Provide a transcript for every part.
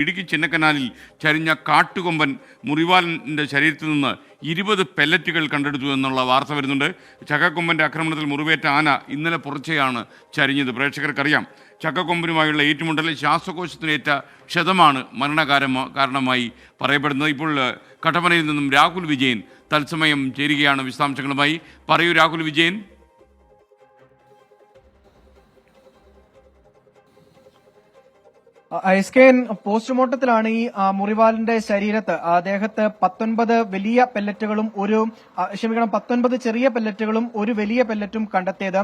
ഇടുക്കി ചിന്നക്കനാലിൽ ചരിഞ്ഞ കാട്ടുകൊമ്പൻ മുറിവാലിന്റെ ശരീരത്തിൽ നിന്ന് ഇരുപത് പെല്ലറ്റുകൾ കണ്ടെടുത്തു എന്നുള്ള വാർത്ത വരുന്നുണ്ട്. ചക്കക്കൊമ്പന്റെ ആക്രമണത്തിൽ മുറിവേറ്റ ആന ഇന്നലെ പുറച്ചെയാണ് ചരിഞ്ഞത്. പ്രേക്ഷകർക്കറിയാം ചക്കക്കൊമ്പനുമായുള്ള ഏറ്റുമുട്ടലിൽ ശ്വാസകോശത്തിനേറ്റ ക്ഷതമാണ് മരണകാരം കാരണമായി പറയപ്പെടുന്നത്. ഇപ്പോൾ കട്ടപ്പനയിൽ നിന്നും രാഹുൽ വിജയൻ തത്സമയം ചേരുകയാണ് വിശദാംശങ്ങളുമായി. പറയൂ Rahul Vijayan. S K N പോസ്റ്റ്മോർട്ടത്തിലാണ് ഈ മുറിവാലിന്റെ ശരീരത്ത്. അദ്ദേഹത്ത് പത്തൊൻപത് വലിയ പെല്ലറ്റുകളും ഒരു ക്ഷമിക്കണം പത്തൊൻപത് ചെറിയ പെല്ലറ്റുകളും ഒരു വലിയ പെല്ലറ്റും കണ്ടെത്തിയത്.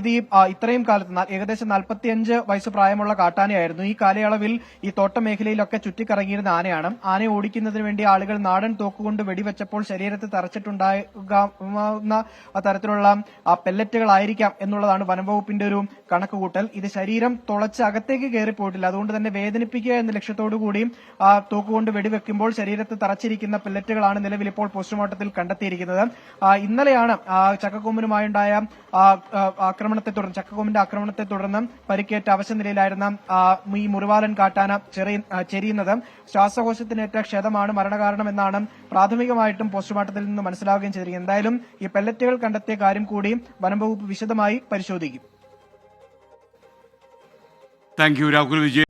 ഇത് ഇത്രയും കാലത്ത് ഏകദേശം നാൽപ്പത്തിയഞ്ച് വയസ്സ് പ്രായമുള്ള കാട്ടാനയായിരുന്നു. ഈ കാലയളവിൽ ഈ തോട്ടമേഖലയിലൊക്കെ ചുറ്റിക്കറങ്ങിയിരുന്ന ആനയാണ്. ആന ഓടിക്കുന്നതിന് വേണ്ടി ആളുകൾ നാടൻ തോക്കുകൊണ്ട് വെടിവെച്ചപ്പോൾ ശരീരത്ത് തറച്ചിട്ടുണ്ടാകുന്ന തരത്തിലുള്ള പെല്ലറ്റുകളായിരിക്കാം എന്നുള്ളതാണ് വനംവകുപ്പിന്റെ ഒരു കണക്കുകൂട്ടൽ. ഇത് ശരീരം തുളച്ച് അകത്തേക്ക് കയറിപ്പോയിട്ടില്ല. അതുകൊണ്ട് തന്നെ വേദനിപ്പിക്കുക എന്ന ലക്ഷ്യത്തോടു കൂടി തോക്കുകൊണ്ട് വെടിവെക്കുമ്പോൾ ശരീരത്ത് തറച്ചിരിക്കുന്ന പെല്ലറ്റുകളാണ് നിലവിൽ ഇപ്പോൾ പോസ്റ്റ്മോർട്ടത്തിൽ കണ്ടെത്തിയിരിക്കുന്നത്. ഇന്നലെയാണ് ചക്കക്കൊമ്പനുമായുണ്ടായ ആക്രമണത്തെ തുടർന്ന് ചക്കക്കൊമ്പിന്റെ ആക്രമണത്തെ തുടർന്ന് പരിക്കേറ്റ അവശ്യ നിലയിലായിരുന്ന ഈ മുറിവാലൻ കാട്ടാന ചെരിയുന്നത്. ശ്വാസകോശത്തിനേറ്റ ക്ഷതമാണ് മരണകാരണമെന്നാണ് പ്രാഥമികമായിട്ടും പോസ്റ്റ്മോർട്ടത്തിൽ നിന്ന് മനസ്സിലാവുകയും ചെയ്തിരിക്കുന്നത്. എന്തായാലും ഈ പെല്ലറ്റുകൾ കണ്ടെത്തിയ കാര്യം കൂടി വനം വകുപ്പ് വിശദമായി പരിശോധിക്കും. Thank you Rahul Vijayan